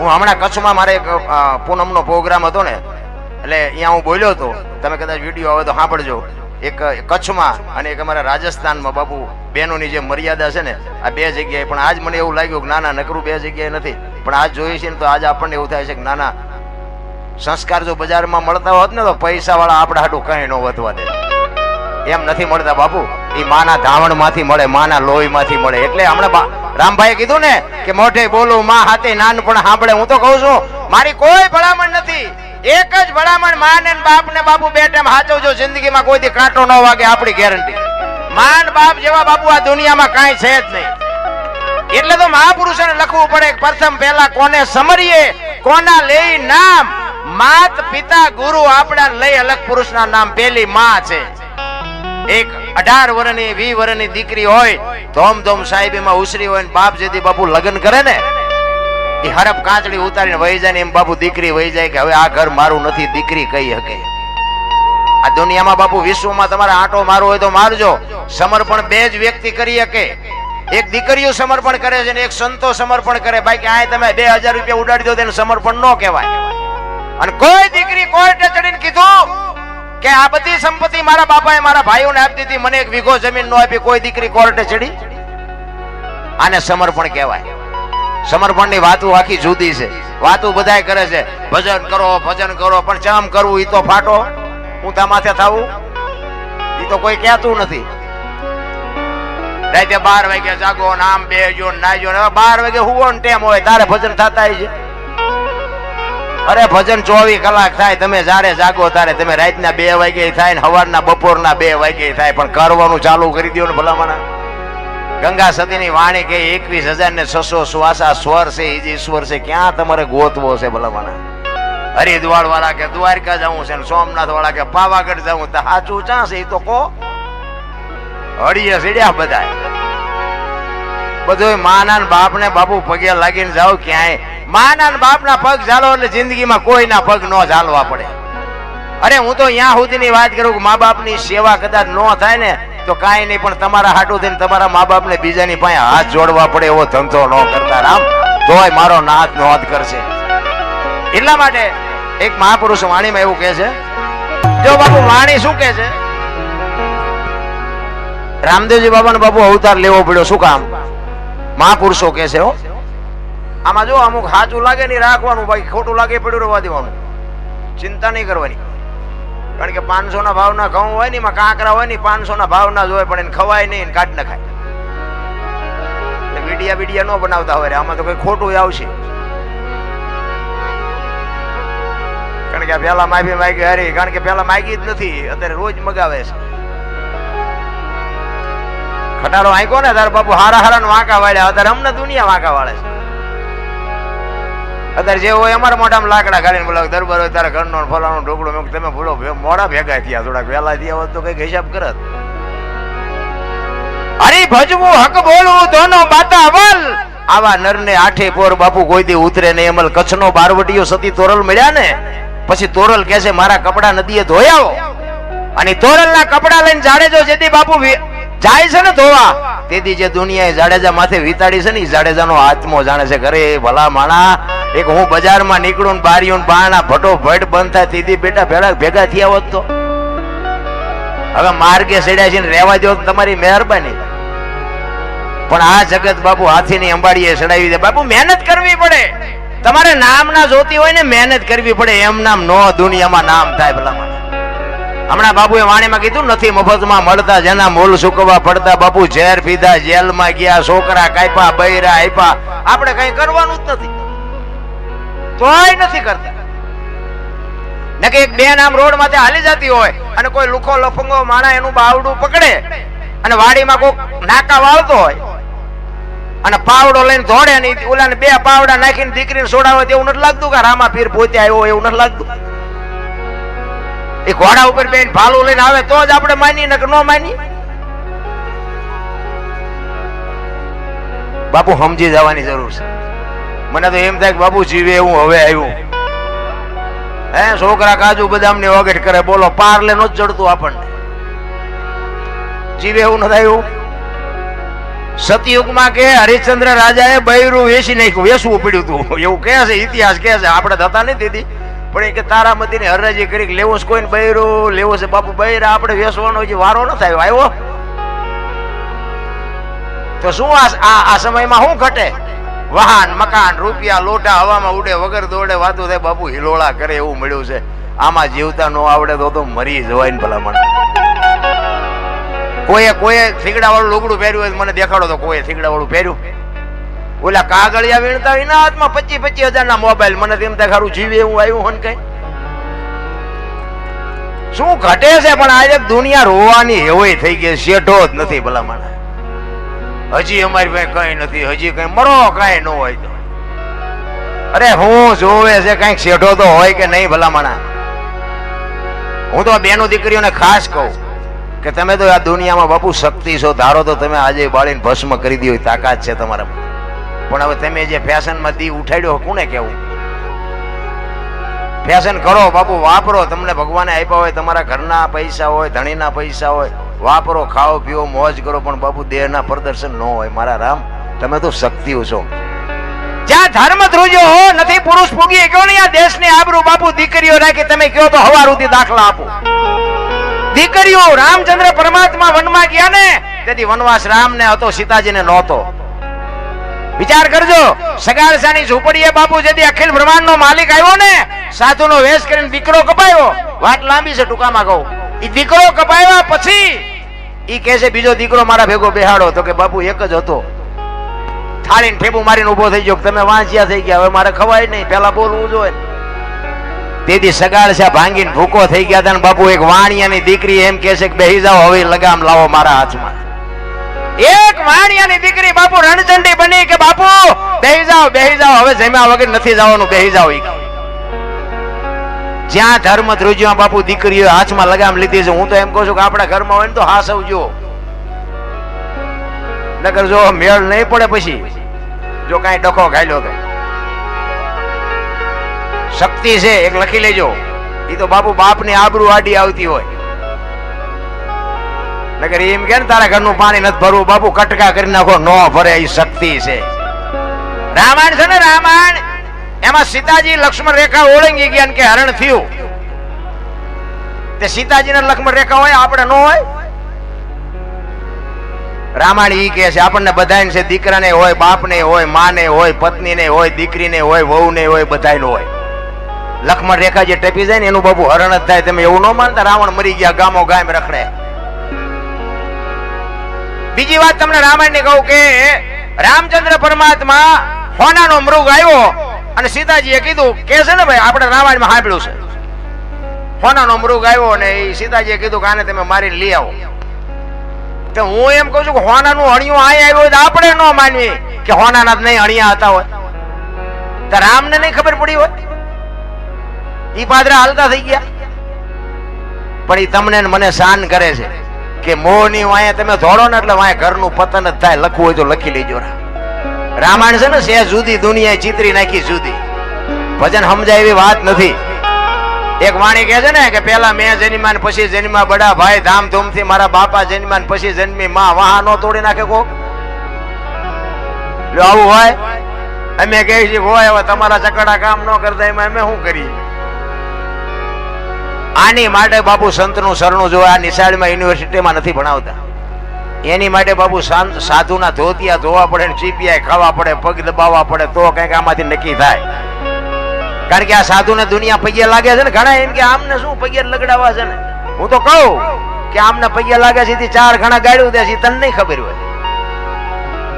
હું હમણાં કચ્છમાં મારે એક પૂનમનો પ્રોગ્રામ હતો ને, એટલે અહીંયા હું બોલ્યો હતો, તમે કદાચ વીડિયો આવે તો સાંભળજો. એક કચ્છમાં અને એક અમારા રાજસ્થાનમાં બાપુ, બહેનોની જે મર્યાદા છે ને, આ બે જગ્યાએ, પણ આજ મને એવું લાગ્યું કે નાના નકરું બે જગ્યાએ નથી. પણ આજ જોઈએ છે ને તો આજ આપણને એવું થાય છે કે ના ના, સંસ્કાર જો બજારમાં મળતા હોત ને તો પૈસા વાળા આપણા હાટું કઈ ન વધવા દે. એમ નથી મળતા બાપુ. એ માના ધાવણમાંથી મળે, માના લોહી માંથી મળે. એટલે હમણાં રામભાઈએ કીધું ને કે મોઢે બોલું, માં હાથે નાનપણ સાંભળે. હું તો કહું છું, મારી કોઈ ભલામણ નથી. એક જ ભલામણમાં ને બાપ ને બાપુ બે ટાઈમ હાચવજો જિંદગીમાં કોઈ દી કાંટો ન વાગે, આપણી ગેરંટી માન, બાપ જેવા બાપુ આ દુનિયામાં કાંઈ છે જ નહીં. એટલે તો મહાપુરુષોને લખવું પડે પ્રથમ પહેલા કોને સમરીએ, કોના લઈ નામ? માત પિતા ગુરુ આપણા લઈ અલગ પુરુષના નામ, પેલી માં છે. એક અઢાર વર્ષની વી વર્ષની દીકરી હોય, ધોમ ધોમ ઉસરી હોય ને બાપ જેથી બાપુ લગ્ન કરે ને, એ હરપ કાચડી ઉતારીને વહી જાય ને એમ બાપુ દીકરી વહી જાય કે હવે આ ઘર મારું નથી, દીકરી કહી શકે આ દુનિયામાં બાપુ વિશ્વમાં તમારે આંટો મારવો હોય તો મારજો. સમર્પણ બે જ વ્યક્તિ કરી શકે એક દીકરીઓ સમર્પણ કરે છે ને એક સંતો સમર્પણ કરે. બાકી આ તમે બે હજાર રૂપિયા ઉડાડી દો તેને સમર્પણ ન કહેવાય. અને કોઈ દીકરી કોર્ટે ચડીને કીધું કે આ બધી સંપત્તિ મારા બાપાએ મારા ભાઈઓને આપી દીધી. મને એક વીઘો જમીન નો આપી. કોઈ દીકરી કોર્ટે ચડી? આને સમર્પણ કહેવાય. સમર્પણની વાતો આખી જુદી છે. વાતો બધાય કરે છે. ભજન કરો ભજન કરો, પણ ચમ કરવું ઈ તો ફાટો. હું તા માથે થાવું? ઈ તો કોઈ કહેતું નથી. રાતે બાર વાગે જાગો, નામ બે બેજો નાજો બાર વાગે હુવો ટેમ હોય. તારે ભજન થતા છે. અરે ભજન ચોવીસ કલાક થાય, તમે જ્યારે જાગો ત્યારે તમે રાતના બે વાગે થાય ને સવારના બપોરના બે વાગે થાય, પણ કરવાનું ચાલુ કરી દો ને ભલામણા. ગંગા સતીની વાણી કે એકવીસ હજાર ને છસો શ્વાસા સ્વર છે એ જ ઈશ્વર છે, ક્યાં તમારે ગોતવો છે ભલામણા? હરિદ્વાર વાળા કે દ્વારકા જવું છે સોમનાથ વાળા કે પાવાગઢ જવું તો સાચું ચા એ તો કો હળીએ સીડ્યા બધા બધું માના ને બાપ ને પગે લાગીને જાઓ ક્યાંય. માના ને બાપ ના પગ ઝાલો એટલે જિંદગીમાં કોઈના પગ ન ઝાલવા પડે. અરે હું તો અહીંયા સુધીની વાત કરું કે મા બાપની સેવા કદાચ ન થાય ને, તો કાંઈ નહીં, પણ તમારા હાટું થઈને તમારા મા બાપને બીજાની પાસે હાથ જોડવા પડે એવો ધંધો ન કરતા રામ. તોય મારો નાથ નોંધ કરશે. એટલા માટે એક મહાપુરુષ વાણીમાં એવું કહે છે. જો બાપુ વાણી શું કહે છે? રામદેવજી બાબાનો બાપુ અવતાર લેવો પડ્યો, શું કામ? મહાપુરુષો કે છે આમાં જો અમુક સાચું લાગે નહીં, રાખવાનું, બાકી ખોટું લાગે પડ્યું રહેવા દેવાનું. ચિંતા નહીં કરવાની. કારણ કે પાંચસો ના ભાવના ઘઉં હોય ને, એમાં કાંકરા હોય ને પાંચસો ના ભાવના જ હોય, પણ એને ખવાય નહીં ને કાઢ ખાય એટલે વિડિયા વિડિયા ન બનાવતા હોય આમાં તો કઈ ખોટું આવશે. કારણ કે પેલા માફી માગી હારી કારણ કે પેલા માગી જ નથી, અત્યારે રોજ મગાવે છે. ખટારો આંકો ને, તારે બાપુ હારા હારા વાંકા વાળ્યા. અત્યારે અમને દુનિયા વાંકા વાળે છે. અત્યારે જે હોય અમારા મોઢામાં લાકડા ગાડીને બોલાવે, દરબાર હોય તારે ઘરનો ફલાણો ઢોકળો. મેં તમે ભૂલો મોડા ભેગા થયા, થોડાક વહેલા થયા હોત તો કંઈક હિસાબ કરત. હરી ભજવું હક બોલવું દોનો બાતા અવલ આવા નરને આઠે પોર બાપુ કોઈ દી ઉતરે નહીં. અમલ કચ્છનો બારવટીયો સતી તોરલ મળ્યા ને, પછી તોરલ કહે છે, મારા કપડા નદીએ ધોયાવો અને તોરલના કપડા લઈને જાડેજો જેથી બાપુ જાય છે ને ધોવા. તેથી જે દુનિયાએ જાડેજા માથે વિતાડી છે ને, ઈ જાડેજાનો આત્મો જાણે છે ઘરે ભલા માણા, એક હું બજારમાં નીકળું ને બારણા ભટો ભટ બંધ થાય. તેથી બેટા ભેડા ભેગા થયા હોત તો. હવે માર્ગે ચડ્યા છે ને, રહેવા દો તમારી મહેરબાની. પણ આ જગત બાપુ હાથીની અંબાડીએ ચડાવી દે. બાપુ મહેનત કરવી પડે. તમારે નામ ના જોતી હોય ને મહેનત કરવી પડે. એમ નામ નો દુનિયામાં નામ થાય ભલા માણસ. હમણાં બાપુએ વાણીમાં કીધું, નથી મફતમાં મળતા જેના મૂળ સુકવા પડતા બાપુ ઝેર પીધા, જેલમાં ગયા, છોકરા કાપ્યા, બૈરા આપ્યા. આપણે કઈ કરવાનું જ નથી. તોય નથી કરતા. ને કે એક બેન આમ રોડમાંથી હાલી જતી હોય અને કોઈ લુખો લફંગો માણા એનું બાવડું પકડે અને વાડીમાં કોઈ નાકા વાળતો હોય અને પાવડો લઈને દોડે ને ઓલાને બે પાવડા નાખીને દીકરીને સોડાવે એવું નથી લાગતું કે રામા પીર પોતે આવ્યો એવું નથી લાગતું. એ ઘોડા ઉપર બેન ભાલું લઈને આવે, તો જ આપણે માની નકર ન માની બાપુ, સમજી જવાની જરૂર છે. મને તો એમ થાય કે બાપુ જીવે એવું હવે આવ્યું. હે, છોકરા કાજુ બદામની વગેરે કરે, બોલો પાર લે નો જ જડતું આપણને. જીવે એવું નથી આવ્યું. સતયુગમાં કે હરિશ્ચંદ્ર રાજાએ બૈરું વેસી નાખ્યું વેસવું પડ્યું હતું. એવું કહે છે, ઇતિહાસ કહે છે, આપણે થતા નથી દીધી. પણ એ કે તારામતીની હરાજી કરી લેવો છે કોઈને બૈરું, લેવું છે બાપુ બૈરા, આપણે વેસવાનો જે વારો ન થાય. આવ્યો? તો શું આ આ- સમયમાં શું ઘટે? વાહન, મકાન, રૂપિયા, લોટા, હવામાં ઉડે, વગર દોડે, વાતું થાય, બાપુ હિલોળા કરે એવું મળ્યું છે. આમાં જીવતા નો આવડે તો તો મરી જવાય ને ભલામણ. કોઈએ કોઈએ થીગડા વાળું લુગડું પહેર્યું હોય મને દેખાડો તો કોઈએ થીગડા વાળું પહેર્યું? ઓલા કાગળિયા વીણતા એના હાથમાં પચીસ પચીસ હજાર ના મોબાઈલ. મને તેમ થાય ખરું જીવે એવું આવ્યું હોય કઈ. શું ઘટે છે પણ આજે દુનિયા રોવાની એવોય થઈ ગઈ. શેઠો જ નથી ભલા ભલામણ. હજી અમારી પાસે કઈ નથી. હજી કઈ મરો કઈ ન હોય તો. અરે હું જોવે છે કંઈક શેઠો તો હોય કે નહીં ભલા ભલામણા. હું તો બેનો દીકરીઓને ખાસ કહું કે તમે તો આ દુનિયામાં બાપુ શક્તિ છો. ધારો તો તમે આજે બાળીને ભસ્મ કરી દીધી હોય. તાકાત છે તમારામાં. પણ હવે તમે જે ફેશનમાં દી ઉઠાડ્યો કોને કેવું ફેશન કરો, બાપુ, વાપરો. તમને ભગવાને આપ્યા હોય, તમારા ઘરના પૈસા હોય, ધણીના પૈસા હોય, વાપરો. ખાઓ, પીઓ, મોજ કરો, પણ બાપુ, દેહના પ્રદર્શન ન હોય. મારા રામ, તમે તો શક્તિઓ છો. જ્યાં ધર્મ ધ્રુજો હો, નથી પુરુષ પૂગી ગયો ને આ દેશની આબરૂ બાપુ દીકરીઓ રાખી તમે કયો તો હવારુથી દાખલા આપો. દીકરીઓ રામચંદ્ર પરમાત્મા વનમાં ગયા ને, તેથી વનવાસ રામ ને હતો, સીતાજીને નહોતો. વિચાર કરજો. સગારસાની ઝૂંપડીએ બાપુ જેથી અખિલ બ્રહ્માંડનો માલિક આવ્યો ને, સાધુનો વેશ કરીને દીકરો કપાયો. વાત લાંબી છે ટૂંકામાં કહું. ઈ દીકરો કપાયા પછી એ કહે છે, બીજો દીકરો મારા ભેગો બેહાડો. તો કે બાપુ એક જ હતો. થાળીને ઠેબુ મારીને ઊભો થઈ ગયો. તમે વાંચ્યા થઈ ગયા. હવે મારે ખવાય નહીં. પેલા બોલવું જોઈએ. તેથી સગાડસા ભાંગીને ભૂકો થઈ ગયા હતા બાપુ એક વાણિયાની દીકરી એમ કહે છે કે બેહી જાઓ, હવે લગામ લાવો મારા હાથમાં. એક વાણિયાની દીકરી બાપુ રણચંડી બની કે બાપુ, બેહી જાઓ બેહી જાઓ. હવે જમ્યા વગર નથી જવાનું, બેહી જાઓ જ્યાં ધર્મ ધ્રુજ્યો, બાપુ દીકરીઓ હાથમાં લગામ લીધી છે. હું તો એમ કહું છું કે આપણા ઘરમાં હોય ને તો હાસવજો નકર જો મેળ નહીં પડે પછી, જો કાંઈ ડખો ખાયલો તો શક્તિ છે, એક લખી લેજો. એ તો બાપુ બાપની આબરૂ આડી આવતી હોય. નકર એમ કે તારા ઘરનું પાણી નથી ભરવું, બાપુ, કટકા કરી નાખો, નો ભરે એ શક્તિ છે. રામાયણ છે ને, રામાયણ, એમાં સીતાજી લક્ષ્મણ રેખા ઓળંગી ગયા કે હરણ થયું. તે સીતાજી ને લક્ષ્મણ રેખા હોય, આપણે ન હોય. રામાયણ ઈ કે છે, આપણને બધાને છે, દીકરાને હોય, બાપને હોય, માને હોય, પત્નીને હોય, દીકરીને હોય, વહુને હોય બધાને હોય. લક્ષ્મણ રેખા જે ટપી જાય ને, એનું બાબુ હરણ જ થાય, તમે એવું ન માનતા, રાવણ મરી ગયા, ગામો ગામ રખડે. બીજી વાત તમને રામાયણની કહું કે રામચંદ્ર પરમાત્મા હોનાનો મૃગ આવ્યો અને સીતાજીએ કીધું કે છે ને ભાઈ, આપણે રામાયણમાં સાંભળ્યું છે. હોનાનો મૃગ આવ્યો અને એ સીતાજીએ કીધું કે આને તમે મારીને લઈ આવો. તો હું એમ કહું છું કે હોનાનું અણિયું આય આવ્યું હોય તો આપણે ન માનવી કે હોનાના જ નહીં અણિયા હતા હોય. તો રામને નહીં ખબર પડી હોય? ઈ પાદરા હાલતા થઈ ગયા. પણ એ તમને મને શાન કરે છે. કે મોહની વાયા તમે ધોડો ને એટલે વાયા ઘરનું પતન જ થાય, લખવું હોય તો લખી લેજો રામાયણ છે ને સે જુદી, દુનિયાએ ચિત્રી નાખી જુદી. ભજન સમજાય એવી વાત નથી. એક વાણી કહે છે ને કે પેલા મેં જન્મ્યા ને પછી જન્મ્યા બડા ભાઈ, ધામધૂમથી મારા બાપા જન્મ્યા ને પછી જન્મી માં. વાહ નો તોડી નાખે કોક? આવું હોય? અમે કહીએ છીએ હોય હવે તમારા ચકડા કામ ન કરતા, એમાં અમે શું કરીએ? આની માટે બાપુ સંતનું શરણું જો આ નિશાળમાં યુનિવર્સિટીમાં નથી ભણાવતા. એની માટે બાપુ સાધુના ધોતિયા ધોવા પડે ચીપિયા ખાવા પડે, પગ દબાવવા પડે, તો કંઈક આમાંથી નક્કી થાય. કારણ કે આ સાધુને દુનિયા પગે લાગે છે ને ઘણા એમ કે આમને શું પગે લગડાવા છે ને? હું તો કહું કે આમને પગે લાગે છે ચાર ઘણા ગાડ્યું દે છે તને નહીં ખબર હોય.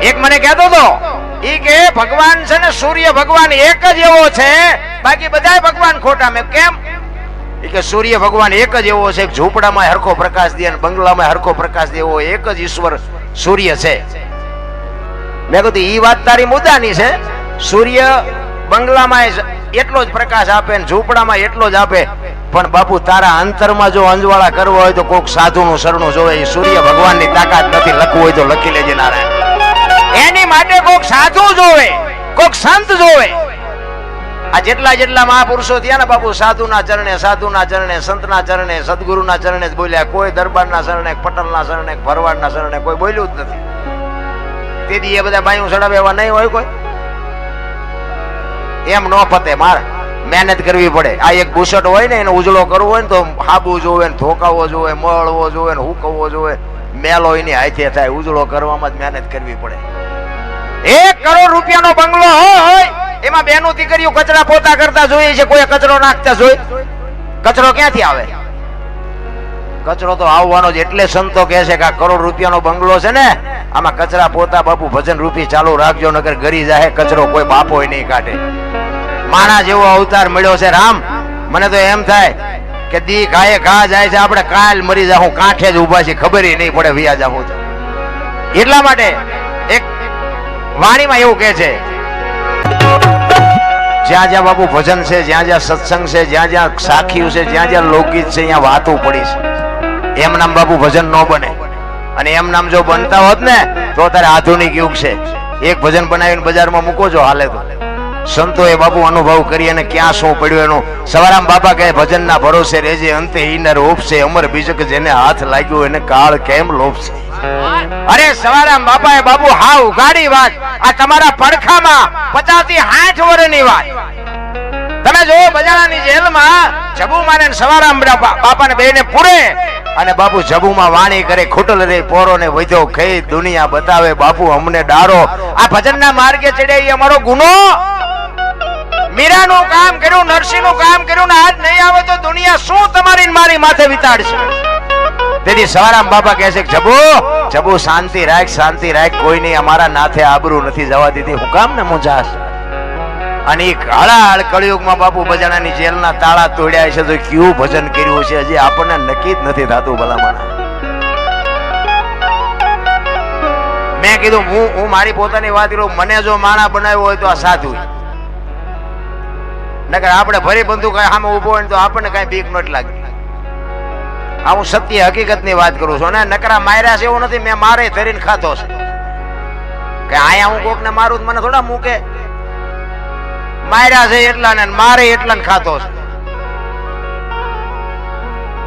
એક મને કહેતો તો એ કે ભગવાન છે ને સૂર્ય ભગવાન એક જ એવો છે, બાકી બધાય ભગવાન ખોટા. મેં કેમ કે સૂર્ય ભગવાન એક જ એવો છે, ઝૂંપડામાં હરખો પ્રકાશ દે અને બંગલામાં હરખો પ્રકાશ દે, એવો એક જ ઈશ્વર સૂર્ય છે. મેં કીધું એ વાત તારી મુદ્દાની છે. સૂર્ય બંગલામાં એટલો જ પ્રકાશ આપે ને ઝૂંપડામાં એટલો જ આપે. પણ બાપુ, તારા અંતરમાં જો અંજવાળા કરવો હોય તો કોક સાધુનું શરણું જોવે. એ સૂર્ય ભગવાનની તાકાત નથી લખવું હોય તો લખી લેજે નારાયણ. એની માટે કોક સાધુ જોવે, કોક સંત જોવે. આ જેટલા જેટલા મહાપુરુષો થયા ને બાપુ, સાધુના ચરણે સાધુના ચરણે, સંતના ચરણે, સદગુરુના ચરણે જ બોલ્યા. કોઈ દરબારના શરણે, પટલના શરણે, ભરવાડના શરણે કોઈ બોલ્યું જ નથી. તેથી એ બધા બાયું સડાવે એવા નહીં હોય કોઈ? એમ ન પતે મારે. મહેનત કરવી પડે. આ એક બુશટ હોય ને, એનો ઉજળો કરવો હોય ને તો હાબુ જોવે ને, ધોકાવો જોવે, મળવો જોવે ને, હુકવવો જોવે. મેલો એની હાથે થાય. ઉજળો કરવામાં જ મહેનત કરવી પડે. એક કરોડ રૂપિયાનો બંગલો હોય. એમાં બેનો દીકરીઓ કચરા પોતા કરતા જોઈએ છે કોઈ કચરો નાખતા જોઈ કચરો ક્યાંથી આવે? કચરો તો આવવાનો જ, એટલે સંતો કહે છે કે આ કરોડ રૂપિયાનો બંગલો છે ને, આમાં કચરા પોતા બાપુ ભજન રૂપી ચાલુ રાખજો નગર ગરી જાહે, કચરો કોઈ બાપો નહીં કાઢે. માણા જેવો અવતાર મળ્યો છે, રામ. મને તો એમ થાય કે દી ગાયે ઘા જાય છે, આપણે કાલ મરી જાહું, કાંઠે જ ઊભા છે ખબર નહીં પડે વિયા આવું એટલા માટે એક વાણીમાં એવું કહે છે જ્યાં જ્યાં બાપુ ભજન છે, જ્યાં જ્યાં સત્સંગ છે, જ્યાં જ્યાં સાખીઓ છે, જ્યાં જ્યાં લોકગીત છે ત્યાં વાતો પડી છે. એમ નામ બાપુ ભજન ન બને. અને એમ નામ જો બનતા હોત ને, તો અત્યારે આધુનિક યુગ છે. એક ભજન બનાવીને બજારમાં મૂકો છો હાલે તો. સંતોએ બાપુ અનુભવ કરી અને ક્યાં શું પડ્યું એનું. સવારામ બાબા કહે, ભજનના ભરોસે રેજે અંતે ઈનર ઓપશે અમર બીજક જેને હાથ લાગ્યો, એને કાળ કેમ લોપશે અરે સવારામ એ બાબુ હા ઉગાડી વાત. આ તમારા પડખામાં પચાસથી સાઠ વર્ષની વાત. તમે જો બજારાની જેલમાં જબુ મારે સવારામ બાપા- બાપાને બેને પૂરે અને બાપુ જબુમાં વાણી કરે, ખોટલ રે, પોરો ને વધ્યો, ખઈ, દુનિયા બતાવે, બાપુ, અમને ડારો. આ ભજનના માર્ગે ચડ્યા એ અમારો ગુનો. મીરાનું કામ કર્યું, નરસિંહનું કામ કર્યું ને આજ નહીં આવે તો દુનિયા શું તમારી મારી માથે વિતાડશે? તેથી સવારામ બાપા કહે છે જબુ જબુ, શાંતિ રાખ શાંતિ રાખ. કોઈ નહીં અમારા નાથે આબરૂ નથી જવા દીધી. હું કામ ને મુંજાશ અને એ હળાહળ કળિયુગમાં બાપુ બજાણાની જેલના તાળા તોડ્યા છે, તો કયું ભજન કર્યું છે હજી આપણને નક્કી જ નથી થતું ભલામણ. મેં કીધું, હું હું મારી પોતાની વાત કરું. મને જો માણા બનાવ્યો હોય તો આ સાધુ નકર આપણે ભરી કઈ સામે ઊભો હોય તો આપણને કઈ બીક નથી લાગતી આ હું સત્ય હકીકતની વાત કરું છું અને નકરા માર્યા છે એવું નથી. મેં મારે ધરીને ખાધો છે. કે આયા હું કોકને મારું મને થોડા મૂકે. માર્યા છે એટલા ને મારે એટલા ને ખાતો છે.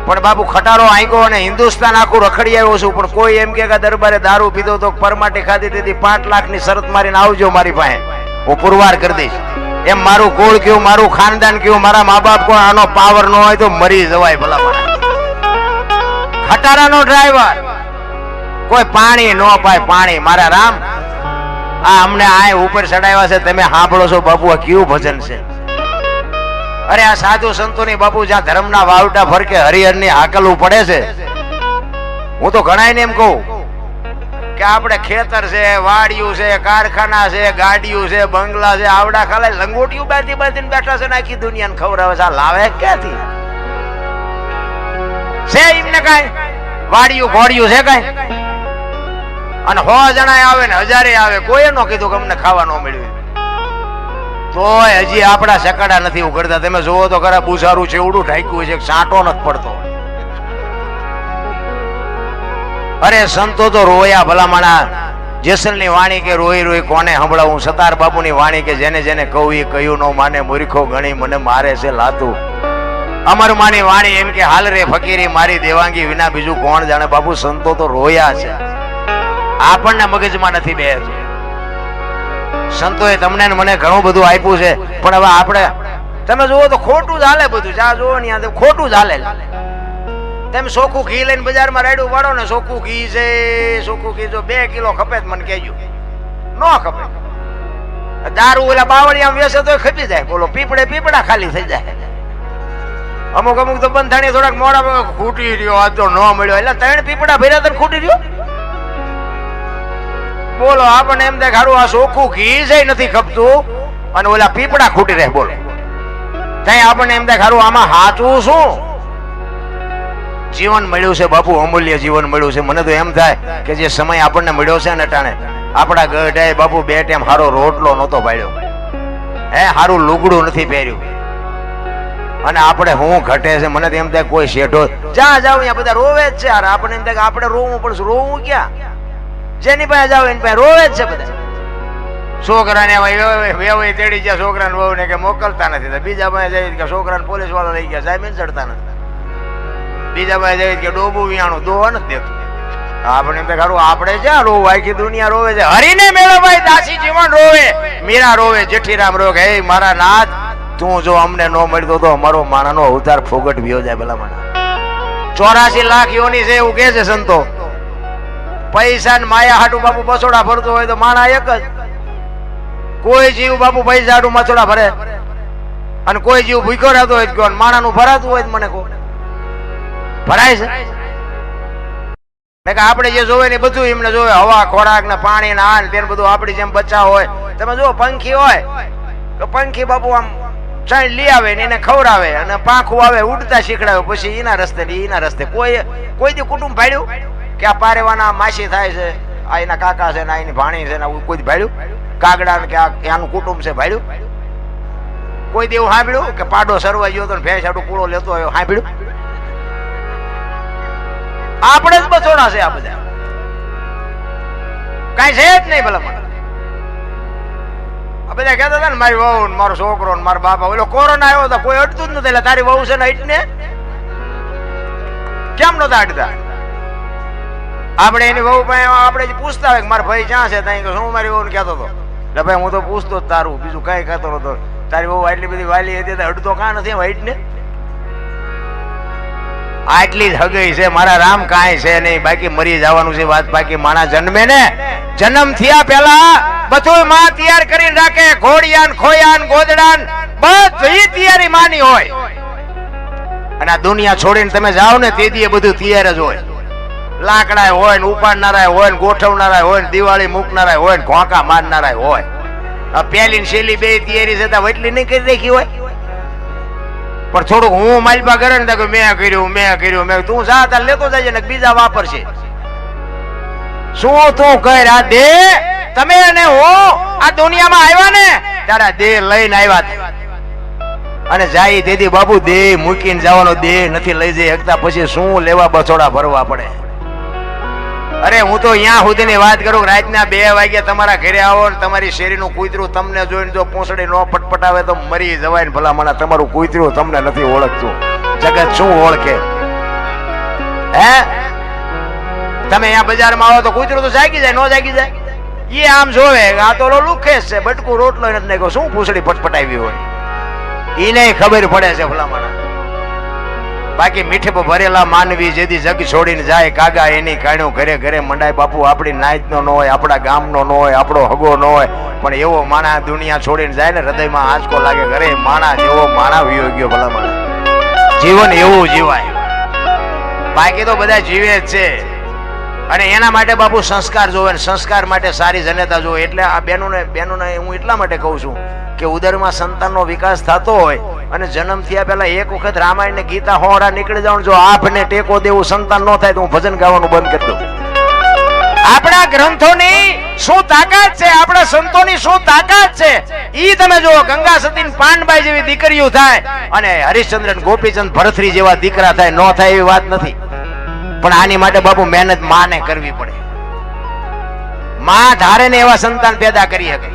પણ બાબુ ખટારો આંક્યો અને હિન્દુસ્તાન આખું રખડી આવ્યો છું. પણ કોઈ એમ કે દરબારે દારૂ પીધો તો પરમાટી ખાધી તેથી પાંચ લાખની શરત મારીને આવજો મારી પાસે. હું પુરવાર કરી દઈશ. એમ મારું કુળ કયું, મારું ખાનદાન કયું, મારા મા બાપ કોણ? આનો પાવર ન હોય તો મરી જવાય ભલા મને ખટારાનો ડ્રાઈવર કોઈ પાણી ન પાય, પાણી. મારા રામ, આ અમને આ ઉપર ચડાવ્યા છે, તમે સાંભળો છો બાપુ, આ કયું ભજન છે. અરે આ સાધુ સંતોની બાપુ જ્યાં ધર્મના વાવટા ફરકે હરિહરની હાકલવું પડે છે. હું તો ઘણાયને એમ કહું કે આપણે ખેતર છે વાડિયું છે, કારખાના છે ગાડીયું છે, બંગલા છે, આવડા ખાલે લંગોટિયું બાંધી બાંધીને બેઠા છે ને આખી દુનિયાને ખવડાવે છે. આ લાવે ક્યાંથી? છે એમને કાંઈ? વાડિયું ઘોડિયું છે કાંઈ? અને સો જણા આવે ને હજારે આવે, કોઈ નો કીધું કે અમને ખાવા ન મળ્યું. તોય હજી આપણા સકાડા નથી ઉઘડતા. તમે જોવો તો ખરા બુસારું ચેવડું ઢાંક્યું છે સાંટો નથી પડતો. અરે સંતો તો રોયા ભલામણા. જેસલની વાણી કે રોઈ રોઈ કોને સંભળાવું? સતાર બાપુની વાણી કે જેને જેને કહું એ કહ્યું ન માને મૂર્ખો ગણી મને મારે છે લાતું. અમર માની વાણી એમ કે, હાલ રે ફકીરી, મારી દેવાંગી વિના બીજું કોણ જાણે? બાપુ, સંતો તો રોયા છે. આપણને મગજમાં નથી બે સંતોએ તમને મને ઘણું બધું આપ્યું છે, પણ હવે આપણે, તમે જુઓ તો ખોટું જ હાલે બધું. જ્યાં જુઓ ને ખોટું હાલે તમે સોખું ઘી લઈને બજારમાં રાડ્યું વાળો ને સોખું ઘી છે સોખું ઘી જો બે કિલો ખપે મને કહેજો. ન ખપે. દારૂ ઓલા બાવળિયા વેસે તો ખપી જાય. બોલો, પીપળે પીપળા ખાલી થઈ જાય. અમુક અમુક તો બંધાણી થોડાક મોડા ખૂટી રહ્યો, આ તો ન મળ્યો. એટલે ત્રણ પીપળા ભર્યા તો ખૂટી રહ્યો? બોલો, આપણને એમ થાય હારું, આ સોખું ઘી છે નથી ખપતું. અને ઓલા પીપળા ખૂટી રહે બોલો. ત્યાં આપણને એમ થાય હારું, આમાં હાચું શું? જીવન મળ્યું છે, બાપુ, અમૂલ્ય જીવન મળ્યું છે. મને તો એમ થાય કે જે સમય આપણને મળ્યો છે ને ટાણે આપણા ગઢે બાપુ બે ટાઈમ હારો રોટલો નહોતો પાડ્યો હે, હારું લુગડું નથી પહેર્યું. અને આપણે હું ઘટે છે, મને તો એમ કોઈ શેઠો જ્યાં જાવ અહીંયા બધા રોવે જ છે યાર. આપણે એમ થાય આપણે રોવું પડશે. રોવું ક્યાં? જેની પાસે જાવ એની પાસે રોવે જ છે બધા. છોકરાને વેવાઈ તેડી ગયા છોકરાને વહુને કે મોકલતા નથી. બીજા પાસે જઈ કે છોકરાને પોલીસવાળા લઈ ગયા. જામીન ચડતા નથી. બીજા પાસે જઈ કે ડોબું વિયાણું દોવા નથી દેતું. આપણે એમ તો ખરું આપણે છે રોવ, આખી દુનિયા રોવે છે. હરીને મેળવાય દાસી જીવન રોવે. મીરા રોવે, જેઠીરામ રોવે. હે મારા નાથ તું જો અમને ન મળતો તો અમારો માણાનો અવતાર ફોગટ વ્યો જાય પેલા માણા. ચોરાસી લાખ યોની છે એવું કે છે સંતો, પૈસા ને માયા હાટુ બાપુ બસોડા ભરતો હોય તો માણા એક જ. કોઈ જીવ બાપુ પૈસા હાટુ મથોડા ભરે અને કોઈ જીવ ભૂખ્યો રહેતો હોય તો માણા માણાનું ભરાતું હોય મને કહો. ભરાય છે? કે આપણે જે જોવે ને બધું એમને જોવે. હવા, ખોરાક ને પાણી ને આ ને બધું આપણી જેમ બચ્ચા હોય. તમે જો પંખી હોય. તો પંખી બાપુ આમ ચાઈ લઈ આવે ને એને ખવડાવે અને પાંખું આવે, ઉડતા શીખડાવે. પછી એના રસ્તે એના રસ્તે. કોઈ કોઈ દી કુટુંબ ભાડ્યું કે આ પારેવાના માસી થાય છે, આ એના કાકા છે ને આ એની ભાણી છે ને કોઈ ભાડ્યું? કાગડા કે આ આનું કુટુંબ છે ભાડ્યું? કોઈ દેવું સાંભળ્યું કે પાડો સરવા ગયો તો ભેંસ આડું પૂળો લેતો આવ્યો? સાંભળ્યું? આપણે જ બચોડા છે આ બધા. કઈ છે જ નહીં ભલા મને આ બધા કહેતા હતા ને, મારી વહુ ને મારો છોકરો ને મારો બાપા. ઓલો કોરોના આવ્યો હતો કોઈ અટતું જ નતું. એટલે તારી વહુ છે ને અટને કેમ નતા અડતા આપણે એની વહુ પાસે આપણે પૂછતા હોય કે મારા ભાઈ ક્યાં છે? ત્યાં શું મારી વહુ કહેતો હતો? એટલે ભાઈ, હું તો પૂછતો જ તારું. બીજું કઈ કહેતો નતો તારી વહુ આટલી બધી વાલી હતી તો અડતો કાં નથી વાઈટ ને આટલી જ હગઈ છે, મારા રામ કાંઈ છે નહીં, બાકી મરી જવાનું છે વાત, બાકી માણા જન્મે ને. જન્મ થયા પહેલા બધું માં તૈયાર કરીને રાખે, ઘોડિયાન, ખોયાન, ગોદડાન, બધી તૈયારી માની હોય. અને આ દુનિયા છોડીને તમે જાઓ ને, તે દીએ બધું તૈયાર જ હોય. લાકડા હોય ને ઉપાડનારા હોય ને ગોઠવનારા હોય ને, દિવાળી મૂકનારા હોય ને ઘોંકા મારનારા હોય. પેલી ને શેલી બે તૈયારી છે, તો એટલી નહીં કરી રાખી હોય? પણ થોડુંક હું માલપા કરે ને મેં કર્યું મેં કર્યું, મેં તું જા તાર, લેતો જાય ને બીજા વાપરશે. શું તું કર આ દે તમે અને હું આ દુનિયામાં આવ્યા ને? તારા દેહ લઈને આવ્યા. અને જાય તેથી બાબુ દેહ મૂકીને જવાનો દેહ નથી, લઈ જઈ શકતા. પછી શું લેવા બસોડા ભરવા પડે? અરે હું તો અહીંયા સુધીની વાત કરું રાતના બે વાગ્યા તમારા ઘરે આવો ને તમારી શેરીનું કૂતરું તમને જોઈને જો પૂંછડી નો પટપટાવે તો મરી જવાય ને ભલા તમારું કૂતરું તમને નથી ઓળખતું. જગત શું ઓળખે? હે? તમે અહીંયા બજારમાં આવો તો કૂતરું તો જાગી જાય, નો જાગી જાય. એ આમ જોવે આ તો લુખેશ છે, બટકું રોટલો નથી નાખ્યો. શું પૂંછડી પટપટાવી હોય? એને ખબર પડે છે ભલામણ. બાકી મીઠે ભરેલા માનવી જેથી જગ છોડીને જાય, કાગા એની કાણ્યું ઘરે ઘરે મંડાય. બાપુ, આપણી નાયતનો ન હોય, આપણા ગામનો ન હોય, આપણો હગો ન હોય, પણ એવો માણા દુનિયા છોડીને જાય ને હૃદયમાં આંચકો લાગે, ઘરે માણા જેવો માણા વિયો ગયો ભલામણ. જીવન એવું જીવાય. બાકી તો બધા જીવે જ છે. અને એના માટે બાપુ સંસ્કાર જોવે ને સંસ્કાર માટે સારી જનતા જોવે. એટલે આ બહેનોને બહેનોને હું એટલા માટે કહું છું કે ઉદરમાં સંતાનનો વિકાસ થતો હોય અને જન્મ થયા પહેલા એક વખત રામાયણ ને ગીતા હોરા નીકળી જાવ જો આપને ટેકો દેવું, સંતાન ન થાય તો હું ભજન ગાવાનું બંધ કરી દઉં. આપણા ગ્રંથોની શું તાકાત છે? આપણા સંતોની શું તાકાત છે? ઈ તમે જુઓ, ગંગા સતી પાંડબાઈ જેવી દીકરીઓ થાય અને હરિશ્ચંદ્ર ગોપીચંદ ભરતરી જેવા દીકરા થાય. ન થાય એવી વાત નથી. પણ આની માટે બાપુ મહેનત માને કરવી પડે. માં ધારે ને એવા સંતાન પેદા કરી શકે.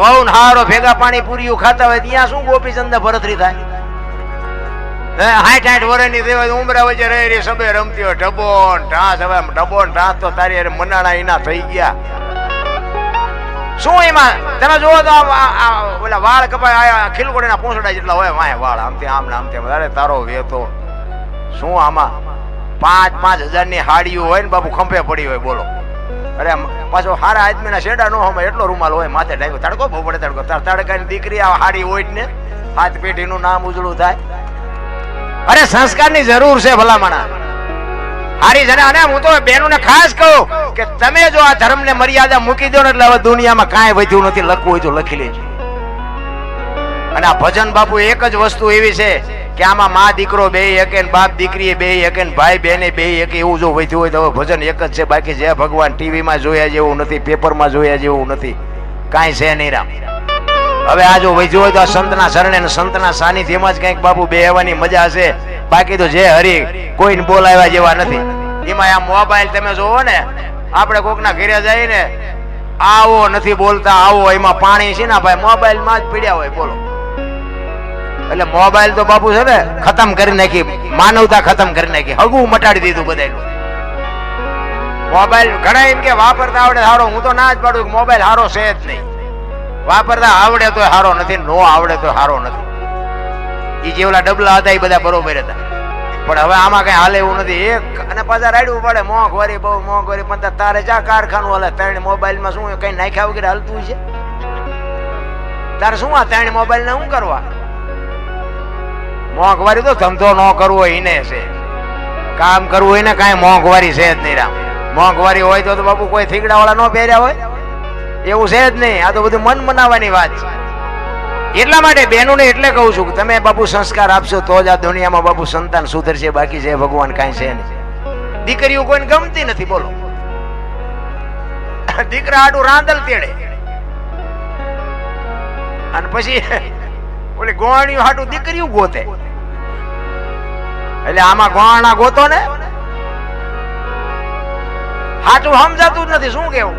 વહુ હારો ભેગા પાણી પૂરીયું ખાતા હોય ત્યાં શું ગોપીચંદ ભરતરી થાય? હાઠ હાઠ વર્ષની દેવાય ઉમરા વચ્ચે રહી રહી સબે રમતી હોય ઢબો ને ઢાંસ, હવે આમ ઢબો ને ઢાંસ તો તારી અરે મનાણા એના થઈ ગયા. શું એમાં? તમે જોવો તો ઓલા વાળ કપાય ખીલકોડીના પૂંછડા જેટલા હોય, વાય વાળ આમથી આમ ને આમથી આમ. અરે તારો વેતો, શું આમાં? પાંચ પાંચ હજારની હાડીઓ હોય ને બાપુ ખંભે પડી હોય, બોલો. અરે પાછો હારા આદમીના શેડા નો હોય એટલો રૂમાલ હોય, માથે ડાગ્યો તડકો બહુ પડે તડકો. તડકાની દીકરી આ હાડી હોય ને, હાથ પેઢીનું નામ ઉજળું થાય. અરે, સંસ્કારની જરૂર છે ભલામણા. હારી જરા, અને હું તો બહેનોને ખાસ કહું કે તમે જો આ ધર્મને મર્યાદા મૂકી દો ને એટલે હવે દુનિયામાં કાંઈ વધ્યું નથી. લખવું હોય તો લખી લેજો. અને આ ભજન બાપુ એક જ વસ્તુ એવી છે કે આમાં માં દીકરો બે એકે બાપ દીકરી બે એકે ભાઈ બેને બે એકે, એવું જો વધ્યું હોય તો હવે ભજન એક જ છે. બાકી જે ભગવાન ટીવીમાં જોયા જેવું નથી, પેપરમાં જોયા જેવું નથી. કાંઈ છે નહીં રામ. હવે આ જો વધ્યું હોય તો આ સંતના શરણે ને સંતના સાનિધ્યમાં જ કંઈક બાપુ બેહવાની મજા હશે. બાકી તો જે હરી કોઈને બોલાવ્યા જેવા નથી. એમાં આ મોબાઈલ તમે જોવો ને, આપણે કોકના ઘરે જઈને આવો નથી બોલતા, આવો, એમાં પાણી છે ને ભાઈ, મોબાઈલમાં જ પીડ્યા હોય, બોલો. એટલે મોબાઈલ તો બાપુ છે ને ખતમ કરી નાખી, માનવતા ખતમ કરી નાખી, હગું મટાડી દીધું બધાનું મોબાઈલ ઘણા એમ કે વાપરતા આવડે સારો હું તો ના જ પાડું મોબાઈલ સારો છે જ નહીં. વાપરતા આવડે તો સારો નથી, નો આવડે તો સારો નથી. એ જે ઓલા ડબલા હતા એ બધા બરોબર હતા. પણ હવે આમાં કઈ હાલે એવું નથી. એક અને પાછા રાડવું પડે મોંઘવારી બહુ મોંઘવારી પણ તારે જા કારખાનું હાલે, ત્રણ મોબાઈલમાં શું કઈ નાખ્યા વગેરે હાલતું છે તારે શું આ ત્રણ મોબાઈલ ને શું કરવા? મોંઘવારી તો ધંધો ન કરવો એને છે. કામ કરવું એને કાંઈ મોંઘવારી છે જ નહીં રામ. મોંઘવારી હોય તો બાપુ કોઈ થીગડાવાળા ન પહેર્યા હોય. એવું છે જ નહીં. આ તો બધું મન મનાવવાની વાત છે. એટલા માટે બહેનોને એટલે કહું છું કે તમે બાપુ સંસ્કાર આપશો તો જ આ દુનિયામાં બાપુ સંતાન સુધરશે, બાકી છે ભગવાન કાંઈ છે નહીં. દીકરીઓ કોઈને ગમતી નથી, બોલો. દીકરા આડું રાંદલ તેડે. અને પછી ઓલી ગોવાણીઓ હાટું દીકરીઓ ગોતે. એટલે આમાં ગોવાણા ગોતો ને? હાટું સમજાતું જ નથી, શું કેવું?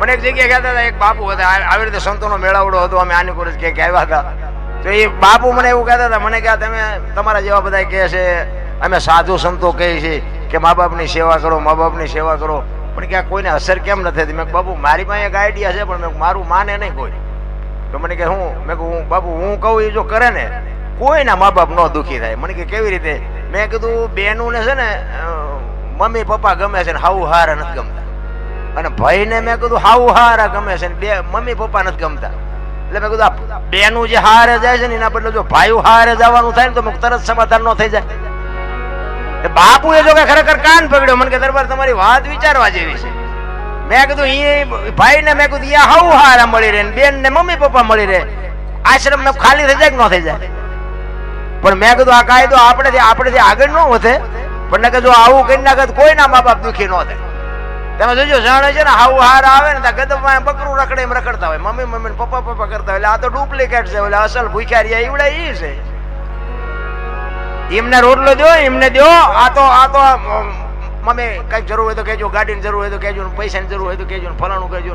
મને એક જગ્યાએ કહેતા હતા, એક બાપુ હતા આવી રીતે સંતોનો મેળાવડો હતો, અમે આની કોલેજ ક્યાંક આવ્યા હતા. તો એ બાપુ મને એવું કહેતા હતા, મને કે તમે તમારા જેવા બધા કહે છે, અમે સાધુ સંતો કહે છે કે મા બાપની સેવા કરો, મા બાપની સેવા કરો. પણ ક્યાં કોઈને અસર કેમ નથી થતી? મેં બાપુ, મારી પાસે એક આઈડિયા છે, પણ મેં મારું માને નહીં કોઈ. તો મને કે હું, મેં કહું, હું, બાપુ, હું કહું એ જો કરે ને, કોઈના મા બાપ ન દુઃખી થાય. મને કે કેવી રીતે? મેં કીધું બેનું ને છે ને મમ્મી, પપ્પા ગમે છે ને હાઉ હારા નથી ગમતા. અને ભાઈને મેં કીધું હાઉ હારા ગમે છે ને, બે મમ્મી, પપ્પા નથી ગમતા. એટલે મેં કીધું બેનું જે હારે જાય છે ને, એના બદલે જો ભાઈ હારે જવાનું થાય ને, તો તરત સમાધાન ન થઈ જાય. બાપુએ જો કે ખરેખર કાન પકડ્યો. મને કે દરબાર તમારી વાત વિચારવા જેવી છે. મેં કીધું એ ભાઈ ને મેં કીધું, યા હાઉ હારા મળી રહે બેન ને મમ્મી પપ્પા મળી રહે. આશ્રમ ને ખાલી થઈ જાય કે ન થઈ જાય? પણ મેં કીધું, આ કાયદો આપણે આપણે આગળ ન વધે. પણ કે જો આવું કરી નાખે કોઈના મા બાપ દુખી ન થાય. તમે જોજો, જાણે છે ને હાવ હાર આવે ને ગદબમાં બકરું રખડે એમ રખડતા હોય. મમ્મી મમ્મી પપ્પા પપ્પા કરતા હોય. એટલે આ તો ડુપ્લિકેટ છે. એટલે અસલ ભૂખ્યા એવડે ઈ છે. એમને રોટલો દો એમને દો આ તો આ તો મમ્મી કંઈક જરૂર હોય તો કહેજો, ગાડીની જરૂર હોય તો કહેજો ને પૈસાની જરૂર હોય તો કહેજો ને ફલાણું કહેજો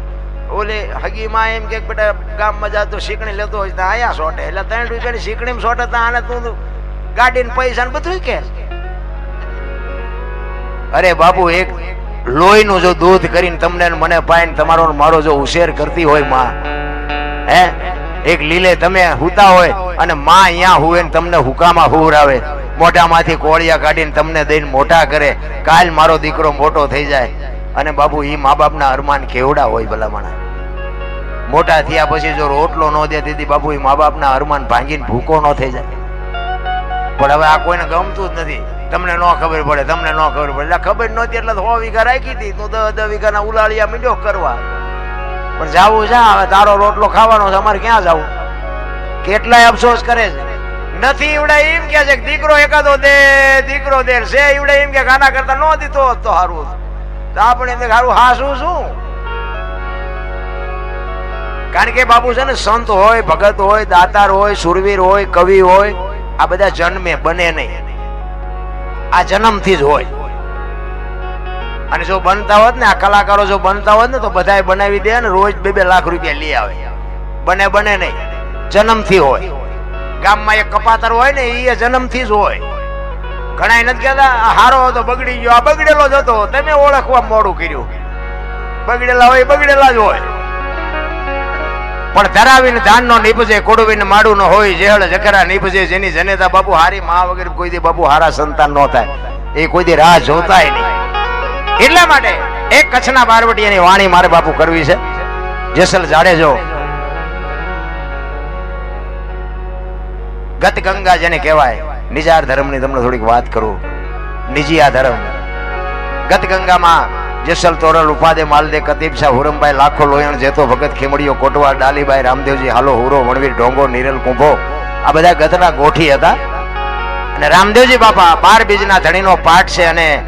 ઓલે હગી માં એમ કે બેટા ગામમાં જા તો શીકણી લેતો હોય તો અહીંયા સોટે એટલે ત્રણ રૂપિયાની શીકણી સોટે તો આને તું ગાડીને પૈસા ને બધું કે. અરે બાપુ, એક લોહીનું જો દૂધ કરીને તમને મને પાઈને તમારો મારો જો ઉશેર કરતી હોયમાં, હે? એક લીલે તમે હુતા હોય અને માં અહીંયા હુએ ને તમને હુકામાં હુવરાવે. મોઢામાંથી કોળિયા કાઢીને તમને દઈને મોટા કરે, કાલ મારો દીકરો મોટો થઈ જાય. અને બાપુ એ મા બાપના અરમાન કેવડા હોય ભલામણા મોટા થયા પછી જો રોટલો ન દે દીધી બાપુ એ મા બાપના અરમાન ભાંગીને ભૂકો ન થઈ જાય. પણ હવે આ કોઈને ગમતું જ નથી. તમને ન ખબર પડે, તમને ન ખબર પડે. એટલે ખબર નહોતી, એટલે સો વીઘા રાખી હતી તું દસ દસ વીઘાના ઉલાળિયા મીડ્યો કરવા. પણ જાવું છે હવે તારો રોટલો ખાવાનો છે, અમારે ક્યાં જવું? કેટલાય અફસોસ કરે છે. નથી, ઈવડે એમ કે છે દીકરો એકાદો દે, દીકરો દે. છે ઈવડે એમ કે આના કરતા ન દીધો તો સારું તો આપણે એમ સારું હા, શું શું? કારણ કે બાપુ છે ને, સંત હોય, ભગત હોય, દાતાર હોય, સુરવીર હોય, કવિ હોય, આ બધા જન્મે, બને નહીં. આ જન્મથી જ હોય. અને જો બનતા હોત ને, આ કલાકારો જો બનતા હોત ને, તો બધાય બનાવી દે ને રોજ બે બે લાખ રૂપિયા લઈ આવે. બને બને નહીં. જન્મથી હોય. ગામમાં એક કપાતર હોય ને એ જન્મથી જ હોય. ઘણા નથી કહેતા હારો હતો, બગડી ગયો, આ બગડેલો જ હતો. તમે ઓળખવા મોડું કર્યું. બગડેલા હોય, બગડેલા જ હોય. પણ ધરાવીને ધાનનો નીપજે કોડવીને માડું નો હોય, જેહળ જકરા નીપજે, જેની જનેતા બાપુ હારી, મા વગર કોઈ દી બાપુ હારા સંતાન નો થાય. એ કોઈ દી રાહ જોતાય નહીં. એટલા માટે એક કચ્છના બારવટીયાની વાણી મારે બાપુ કરવી છે. જેસલ જાડેજો ગત ગંગા જેને કહેવાય નિજાર ધર્મની તમને થોડીક વાત કરું. નિજિયા ધર્મ. ગત ગંગામાં જેસલ તોરલ, ઉપાદે, માલદે, કતીબ, શાહ હુરમભાઈ, લાખો લોયણ, જેતો ભગત, ખેમડીઓ, કોટવા, ડાલીબાઈ, રામદેવજી, હાલો, હુરો, વણવીર, ઢોંગો, નીરલ, કુંભો, આ બધા ગતના ગોઠી હતા. અને રામદેવજી બાપા, બાર બીજના ધણીનો પાઠ છે અને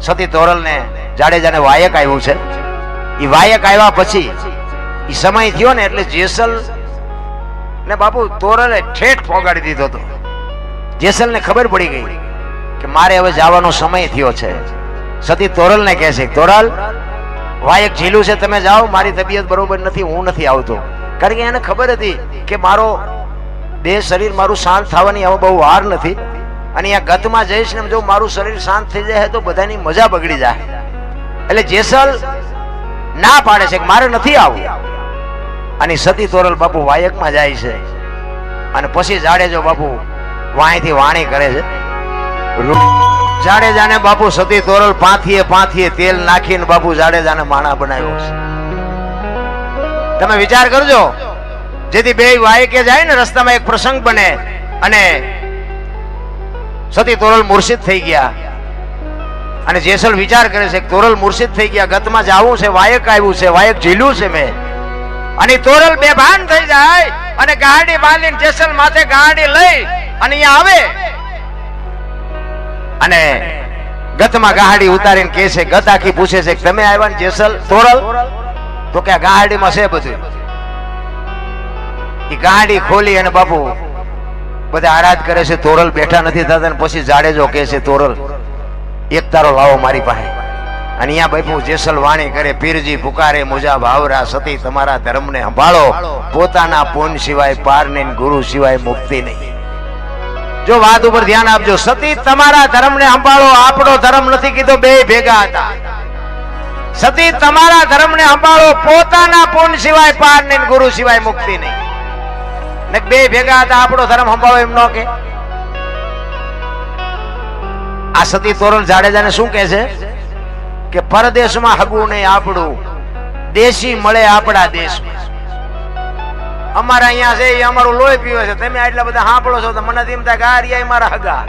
સતી તોરલને જાડેજાને વાયક આવ્યું છે. એ વાયક આવ્યા પછી એ સમય થયો ને એટલે જેસલ ને બાપુ તોરણે ઠેઠ પોગાડી દીધો હતો જેસલને ખબર પડી ગઈ કે મારે હવે જવાનો સમય થયો છે. સતી તોરલને કહે છે, તોરલ વાયક ઝીલું છે, તમે જાઓ, મારી તબિયત બરોબર નથી, હું નથી આવતો. કારણ કે એને ખબર હતી કે મારો દેહ શરીર મારું શાંત થવાની હવે બહુ વાર નથી. અને અહીંયા ગતમાં જઈશ ને જો મારું શરીર શાંત થઈ જાય તો બધાની મજા બગડી જાય. એટલે જેસલ ના પાડે છે કે મારે નથી આવવું. અને સતી તોરલ બાપુ વાયકમાં જાય છે. અને પછી જાડેજો બાપુ વાણીથી વાણી કરે છે. જાડેજાને બાપુ સતી તોરલ પાથીએ પાથીએ તેલ નાખીને બાપુ જાડેજાને માણા બનાવ્યો છે. તમે વિચાર કરજો. જેથી બે વાયકે જાય ને રસ્તામાં એક પ્રસંગ બને અને સતી તોરલ મુર્શિદ થઈ ગયા. અને જેસલ વિચાર કરે છે તોરલ મુર્શિદ થઈ ગયા. ગતમાં જાવું છે, વાયક આવ્યું છે, વાયક ઝીલ્યું છે મેં. અને તોરલ બેભાન થઈ જાય અને ગાડી બાંધીને જેસલ માથે ગાડી લઈ અને અહીંયા આવે. અને ગતમાં ગાડી ઉતારીને કહે છે, ગત આખી પૂછે છે કે તમે આવ્યા ને જેસલ, તોરલ? તો કે ગાડીમાં છે બધું. એ ગાડી ખોલી અને બાપુ બધા આરાધ કરે છે, તોરલ બેઠા નથી થતા પછી જાડેજો કે છે, તોરલ, એક તારો લાવો મારી પાસે. અહીંયા બાપુ જેસલ વાણી કરે, પીરજી પુકારે, મુજા ભાવરા સતી તમારા ધર્મને સંભાળો. પોતાના પૂન સિવાય પાર નહીં, ગુરુ સિવાય મુક્તિ નહીં. જો વાત ઉપર ધ્યાન આપજો, સતી તમારા ધર્મને સંભાળો. આપણો ધર્મ નથી કીધો, બે ભેગા હતા. સતી તમારા ધર્મને સંભાળો, પોતાના પૂન સિવાય પાર નહીં, ગુરુ સિવાય મુક્તિ નહીં. ને બે ભેગા હતા, આપણો ધર્મ સંભાળો એમ ન કે. આ સતી તોરલ જાડેજાને શું કહે છે? કે પરદેશમાં હગું નહીં આપણું દેશી મળે આપણા દેશમાં. અમારા અહીંયા છે એ અમારું લોહી પીવે છે. તમે આટલા બધા સાંભળો છો તો મને એમ થાય કે આ રહ્યા મારા હગા.